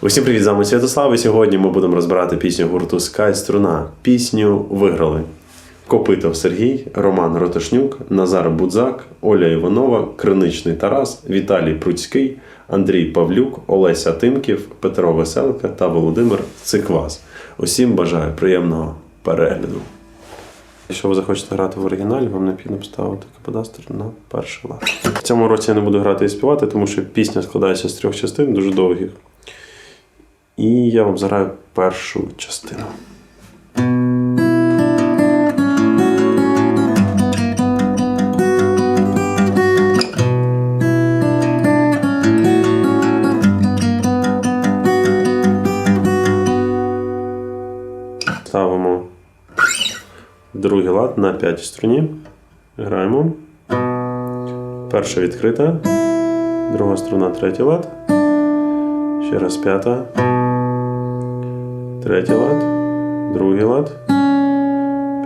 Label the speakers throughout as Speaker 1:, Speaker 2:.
Speaker 1: Усім привіт, з вами Святослав, і сьогодні ми будемо розбирати пісню гурту Скай Струна. Пісню виграли Копитов Сергій, Роман Ротошнюк, Назар Будзак, Оля Іванова, Криничний Тарас, Віталій Пруцький, Андрій Павлюк, Олеся Тимків, Петро Веселка та Володимир Циквас. Усім бажаю приємного перегляду. Якщо ви захочете грати в оригіналі, вам необхідно поставити каподастр на перший лад. В цьому році я не буду грати і співати, тому що пісня складається з трьох частин, дуже довгих. І я заграю першу частину. Ставимо другий лад на п'ятій струні. Граємо. Перша відкрита. Друга струна, третій лад. Ще раз п'ята. Третій лад. Другий лад.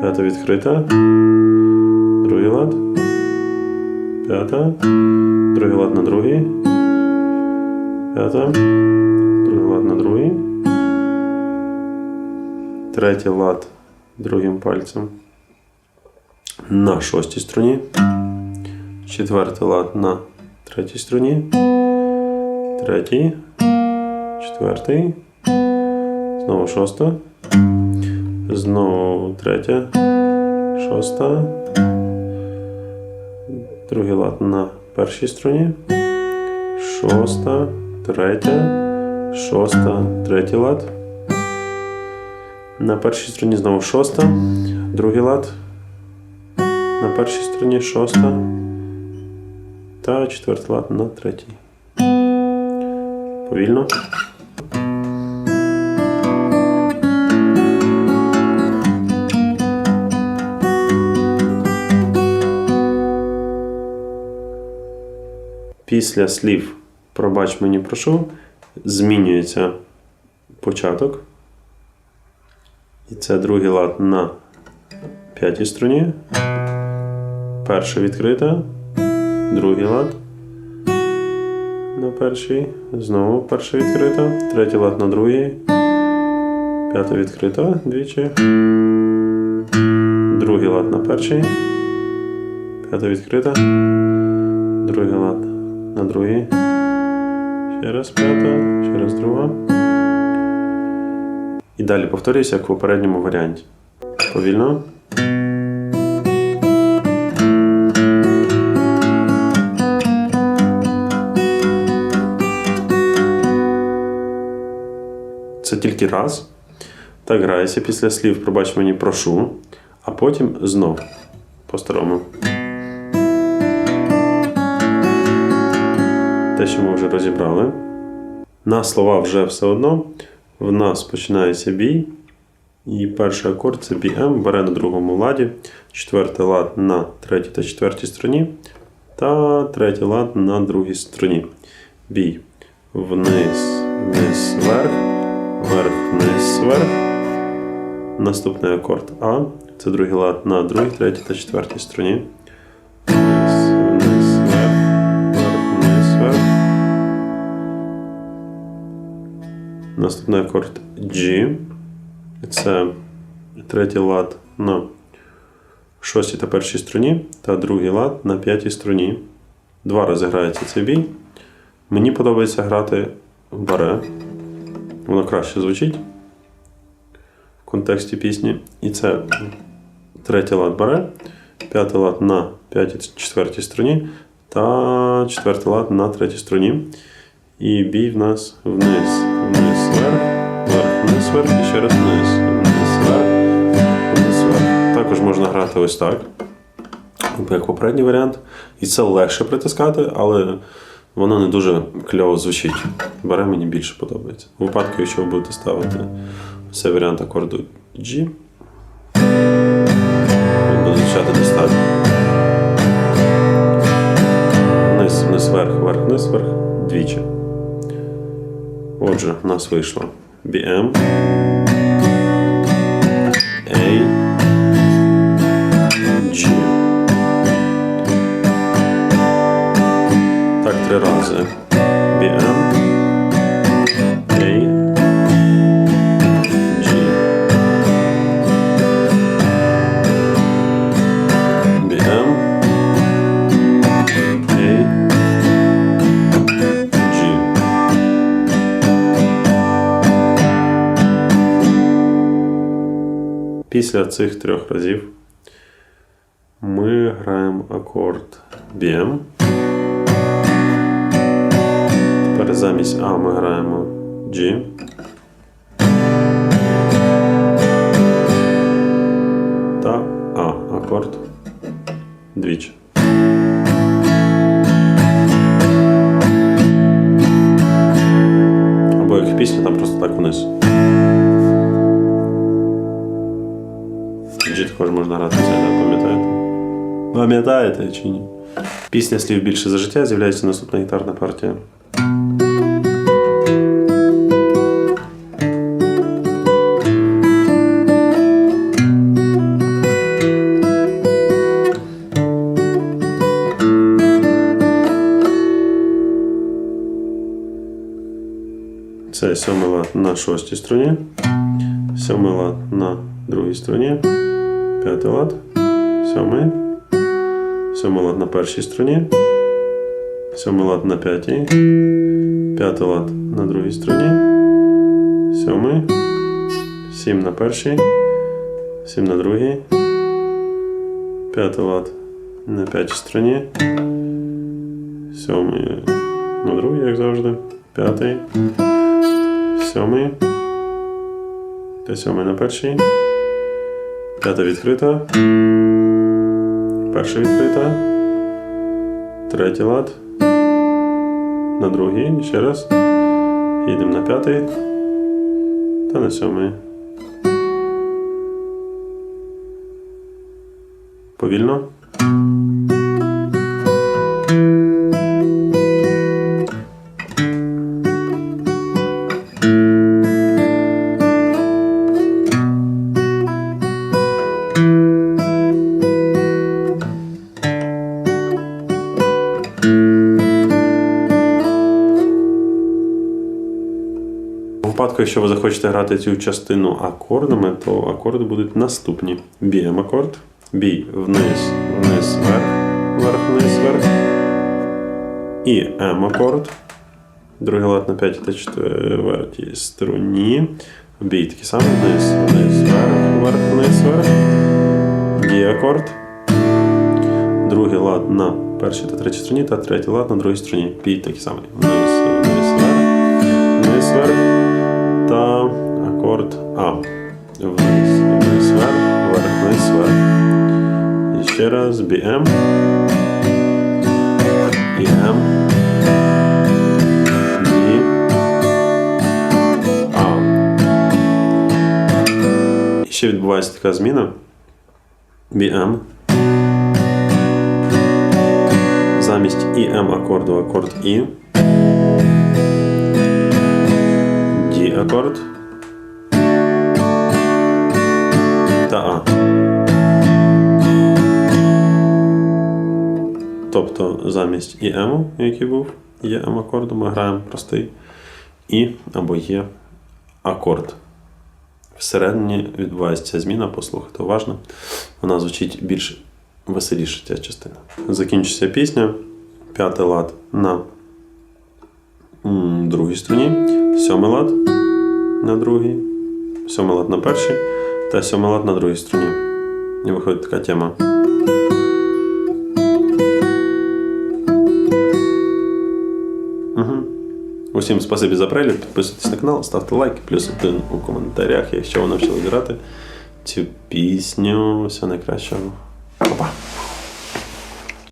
Speaker 1: П'ята відкрита. Другий лад. П'ята. Другий лад на другий. П'ята. Другий лад на другий. Третій лад другим пальцем. На шостій струні. Четвертий лад на третій струні. Третій. Четвертий. Знову шоста. Знову третя. Шоста. Другий лад на першій струні. Шоста. Третя. Шоста. Третій лад. На першій струні знову шоста. Другий лад. На першій струні шоста. Та четвертий лад на третій. Повільно. Після слів пробач мені прошу змінюється початок. І це другий лад на п'ятій струні. Перша відкрита. Другий лад. На першій. Знову перша відкрита. Третій лад на другій. П'ята відкрита двічі. Другий лад на першій. П'ята відкрита. Другий лад на другій. Ще раз п'ята. Ще раз друга. І далі повторюся, як в попередньому варіанті. Повільно. Це тільки раз. Так грається після слів пробач мені прошу, а потім знов по-старому. Те, що ми вже розібрали. На слова вже все одно. В нас починається бій. І перший акорд це BM, бере на другому ладі, четвертий лад на третій та четвертій струні, та третій лад на другій струні. Бій. Вниз, вниз, вверх, вверх, вниз, вверх. Наступний акорд А. Це другий лад на другій, третій та четвертій струні. Наступний акорд G. Це третій лад на шостій та першій струні, та другий лад на п'ятій струні. Два рази грається цей бій. Мені подобається грати баре. Воно краще звучить в контексті пісні. І це третій лад баре, п'ятий лад на п'ятій четвертій струні та четвертий лад на третій струні. І бій в нас вниз, вниз, вверх, і ще раз вниз, вниз. Також можна грати ось так, як попередній варіант. І це легше притискати, але воно не дуже кльово звучить. Бере мені більше подобається. У випадку, якщо ви будете ставити цей варіант акорду G, він буде звучати достатньо. Вниз, вниз, вверх, вверх, вниз, вверх, двічі. Отже, в нас вийшло BM, A, Після цих трьох разів ми граємо акорд BM. Тепер замість А ми граємо G. Та А акорд двічі. Або як пісня, там просто так вниз. також можна грати це, да, пам'ятаєте? Пам'ятаєте чи ні? Пісня слів більше за життя з'являється наступна гітарна партія. Це сьомий лад на шостій струні, сьомий лад на другій струні, П'ятий лад, сьомий, сьомий лад на першій струні, сьомий лад на п'ятій, п'ятий лад на другій струні, сьомий, сім на першій, сім на другій, п'ятий лад на п'ятій струні, сьомий на другій, як завжди, п'ятий. Сьомий. Та сьомий на першій. П'ята відкрита. Перша відкрита. Третій лад. На другий. Ще раз. Їдемо на п'ятий. Та на сьомий. Повільно. Якщо ви захочете грати цю частину акордами, то акорди будуть наступні: BM акорд, B вниз, вниз, вверх, вверх, вниз, вверх. І М акорд. Другий лад на 5 та 4 струні. B такий самий вниз, вниз, вверх, вверх, вниз, вверх. G акорд. Другий лад на першій та третій струні, та третій лад на другій струні. B такий самий. Вниз, вниз, вверх, вниз, вверх та акорд А. Вниз, вниз, вверх, вверх, вниз, вверх. І ще раз BM. І М. І А. І ще відбувається така зміна. BM. Замість ІМ акорду акорд І. Акорд. Та А. Тобто замість ІМ, який був, є М акорду, ми граємо простий І або є акорд. Всередині відбувається зміна, послухайте уважно. Вона звучить більш веселіше ця частина. Закінчиться пісня. П'ятий лад на м, другій струні, сьомий лад на другій, сьомий лад на першій та сьомий лад на другій струні. І виходить така тема. Угу. Усім спасибі за перегляд, підписуйтесь на канал, ставте лайки, плюс один у коментарях, якщо ви навчили грати цю пісню. Всього найкращого.